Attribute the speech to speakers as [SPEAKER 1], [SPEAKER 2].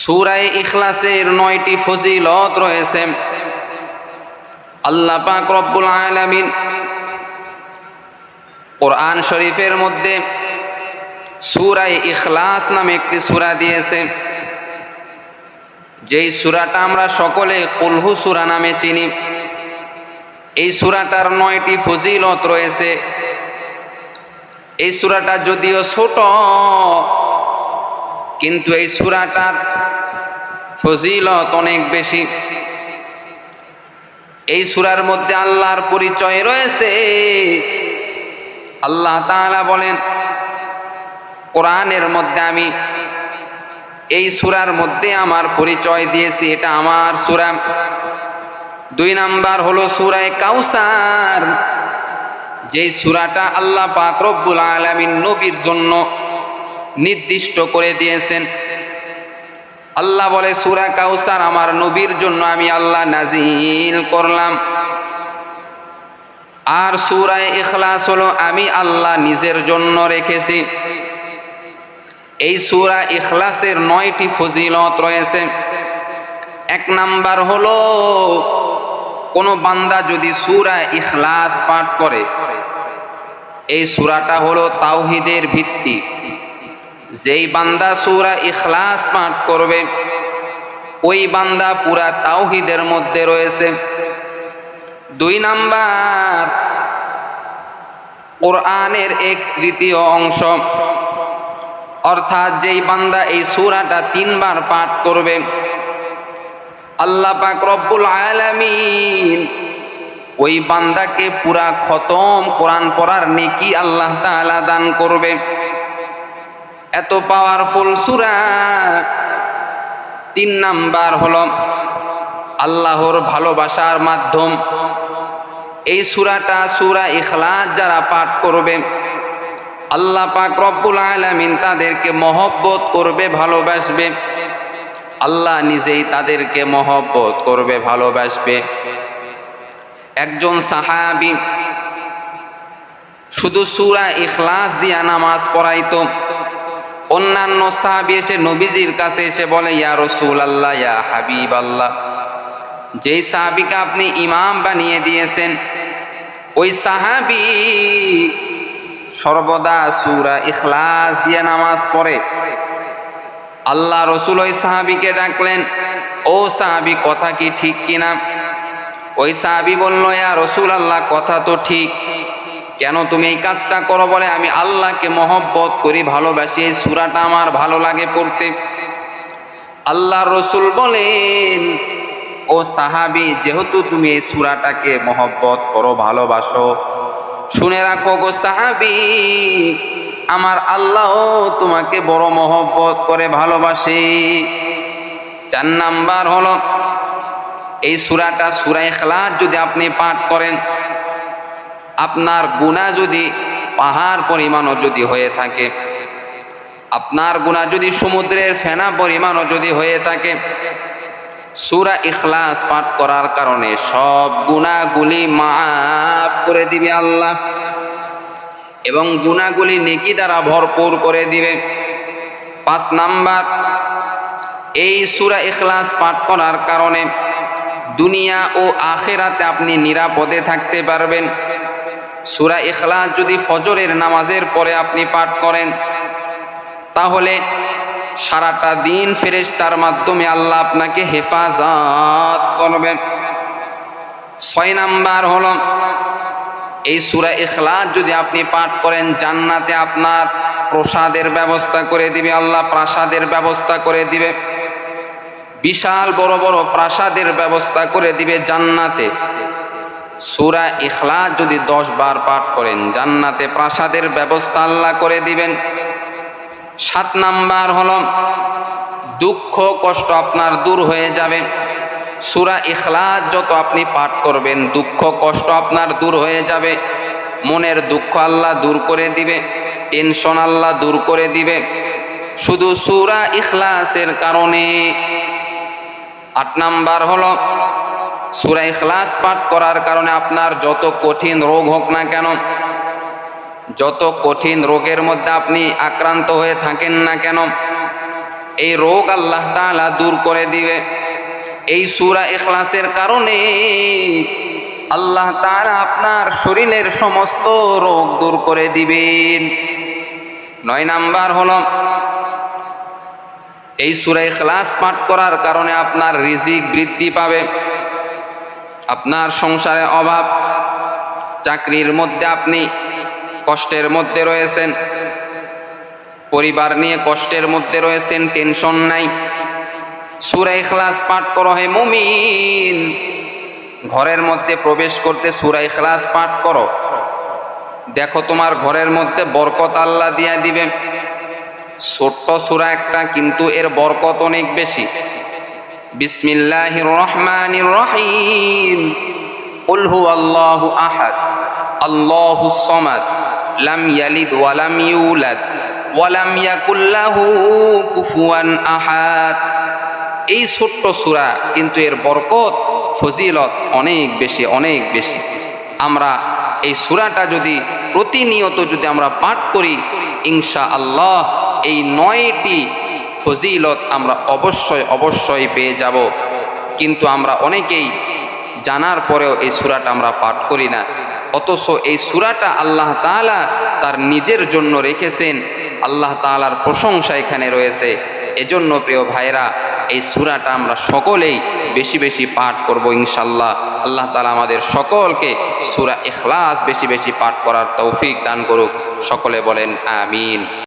[SPEAKER 1] সুরায় ইখলাসের নয়টি ফজিলত রয়েছে। আল্লাহ পাক রব্বুল আলামিন কোরআন শরীফের মধ্যে সুরায় ইখলাস নামে একটি সূরা দিয়েছে। যেই সূরাটা আমরা সকলে কুলহু সূরা নামে চিনি। এই সুরাটার নয়টি ফজিলত রয়েছে। এই সূরাটা যদিও ছোট কিন্তু এই সূরাটার ফজিলত অনেক বেশি। এই সুরার মধ্যে আল্লাহর পরিচয় রয়েছে। আল্লাহ তাআলা বলেন, কোরআনের মধ্যে আমি এই সুরার মধ্যে আমার পরিচয় দিয়েছি, এটা আমার সূরা। দুই নাম্বার হলো সূরায় কাউসার। যেই সূরাটা আল্লাহ পাক রব্বুল আলামিন নবীর জন্য নির্দিষ্ট করে দিয়েছেন। আল্লাহ বলে, সুরা কাউসার আমার নবীর জন্য আমি আল্লাহ নাজিল করলাম। আর সূরায় এখলাস হলো, আমি আল্লাহ নিজের জন্য রেখেছি। এই সুরা ইখলাসের নয়টি ফজিলত রয়েছে। এক নাম্বার হলো, কোন বান্দা যদি সূরা ইখলাস পাঠ করে, এই সুরাটা হলো তাওহিদের ভিত্তি। যেই বান্দা সূরা ইখলাস পাঠ করবে, ওই বান্দা পুরা তাওহিদের মধ্যে রয়েছে। দুই নাম্বার, কোরআনের এক তৃতীয় অংশ। অর্থাৎ যেই বান্দা এই সূরাটা তিনবার পাঠ করবে, আল্লাহ পাক রব্বুল আলামিন ওই বান্দাকে পুরা খতম কোরআন পড়ার নেকি আল্লাহ তাআলা দান করবে। এত পাওয়ারফুল সুরা। তিন নাম্বার হলো আল্লাহর ভালোবাসার মাধ্যম। এই সুরাটা সুরা ইখলাস যারা পাঠ করবে, আল্লাহ পাক রব্বুল আলামিন তাদেরকে মহব্বত করবে, ভালোবাসবে। আল্লাহ নিজেই তাদেরকে মহব্বত করবে, ভালোবাসবে। একজন সাহাবি শুধু সুরা ইখলাস দিয়া নামাজ পড়াইতো। অন্যান্য সাহাবি এসে নবীজির কাছে এসে বলে, ইয়া রসুল আল্লাহ ইয়া হাবিব আল্লাহ যেই সাহাবিকে আপনি ইমাম বানিয়ে দিয়েছেন, ওই সাহাবি সর্বদা সুরা ইখলাস দিয়ে নামাজ পড়ে। আল্লাহ রসুল ওই সাহাবিকে ডাকলেন, ও সাহাবি, কথা কি ঠিক কিনা? ওই সাহাবি বলল, ইয়া রসুল আল্লাহ কথা তো ঠিক। কেন তুমি এই কাজটা করো বলে আমি আল্লাহকে মহব্বত করি, ভালোবাসি। এই সুরাটা আমার ভালো লাগে পড়তে। আল্লাহ রসুল বলেন, ও সাহাবি, যেহেতু তুমি এই সুরাটাকে মহব্বত করো, ভালোবাসো, শুনে রাখো গো সাহাবি, আমার আল্লাহ তোমাকে বড় মহব্বত করে, ভালোবাসে। চার নাম্বার হলো, এই সুরাটা সুরাই খেলার যদি আপনি পাঠ করেন আপনার গুণা যদি পাহাড় পরিমাণও যদি হয়ে থাকে, আপনার গুণা যদি সমুদ্রের ফেনা পরিমাণও যদি হয়ে থাকে, সুরা ইখলাস পাঠ করার কারণে সব গুণাগুলি মাফ করে দিবে আল্লাহ এবং গুণাগুলি নেকি দ্বারা ভরপুর করে দিবে। পাঁচ নাম্বার, এই সুরা ইখলাস পাঠ করার কারণে দুনিয়া ও আখেরাতে আপনি নিরাপদে থাকতে পারবেন। সুরা ইখলাস যদি ফজরের নামাজের পরে আপনি পাঠ করেন, তাহলে সারাটা দিন ফেরেস তার মাধ্যমে আল্লাহ আপনাকে হেফাজত করবেন ছয় নাম্বার হল, এই সুরা ইখলাস যদি আপনি পাঠ করেন, জান্নাতে আপনার প্রসাদের ব্যবস্থা করে দিবে, আল্লাহ প্রাসাদের ব্যবস্থা করে দিবে। বিশাল বড় বড় প্রাসাদের ব্যবস্থা করে দিবে জান্নাতে। সুরা ইখলাস যদি দশ বার পাঠ করেন, জান্নাতে প্রাসাদের ব্যবস্থা আল্লাহ করে দিবেন। সাত নাম্বার হল, দুঃখ কষ্ট আপনার দূর হয়ে যাবে। সুরা ইখলাস যত আপনি পাঠ করবেন, দুঃখ কষ্ট আপনার দূর হয়ে যাবে। মনের দুঃখ আল্লাহ দূর করে দিবে, টেনশন আল্লাহ দূর করে দিবে। শুধু সুরা ইখলাসের কারণে। আট নাম্বার হলো সুরা ইখলাস পাঠ করার কারণে আপনার যত কঠিন রোগ হোক না কেন, যত কঠিন রোগের মধ্যে আপনি আক্রান্ত হয়ে থাকেন না কেন, এই রোগ আল্লাহ তাআলা দূর করে দিবে। এই সূরা ইখলাসের কারণে আল্লাহ তাআলা আপনার শরীরের সমস্ত রোগ দূর করে দিবেন। নয় নাম্বার হলো, এই সূরা ইখলাস পাঠ করার কারণে আপনার রিজিক বৃদ্ধি পাবে। আপনার সংসারে অভাব, চাকরির মধ্যে আপনি কষ্টের মধ্যে রয়েছেন, পরিবার নিয়ে কষ্টের মধ্যে রয়েছেন, টেনশন নাই। সুরা ইখলাস পাঠ করো হে মুমিন। ঘরের মধ্যে প্রবেশ করতে সুরা ইখলাস পাঠ করো। দেখো তোমার ঘরের মধ্যে বরকত আল্লাহ দিয়া দিবে ছোট্ট সুরা একটা, কিন্তু এর বরকত অনেক বেশি। বিসমিল্লাহির রহমানির রহিম। কুল হুয়াল্লাহু আহাদ। আল্লাহুস সামাদ। লাম ইয়ালিদ ওয়া লাম ইউলাদ। ওয়া লাম ইয়াকুল লাহু কুফুয়ান আহাদ। এই ছোট্ট সূরা কিন্তু এর বরকত, ফজিলত অনেক বেশি অনেক বেশি। আমরা এই সূরাটা যদি প্রতিনিয়ত যদি আমরা পাঠ করি ইনশা আল্লাহ এই নয়টি ফজিলত আমরা অবশ্যই অবশ্যই পেয়ে যাব। কিন্তু আমরা অনেকেই জানার পরেও এই সুরাটা আমরা পাঠ করি না। অথচ এই সুরাটা আল্লাহ তাআলা তার নিজের জন্য রেখেছেন। আল্লাহ তাআলার প্রশংসা এখানে রয়েছে। এজন্য প্রিয় ভাইরা এই সুরাটা আমরা সকলেই বেশি বেশি পাঠ করব ইনশাল্লাহ আল্লাহ তালা আমাদের সকলকে সুরা এখলাস বেশি বেশি পাঠ করার তৌফিক দান করুক। সকলে বলেন, আমিন।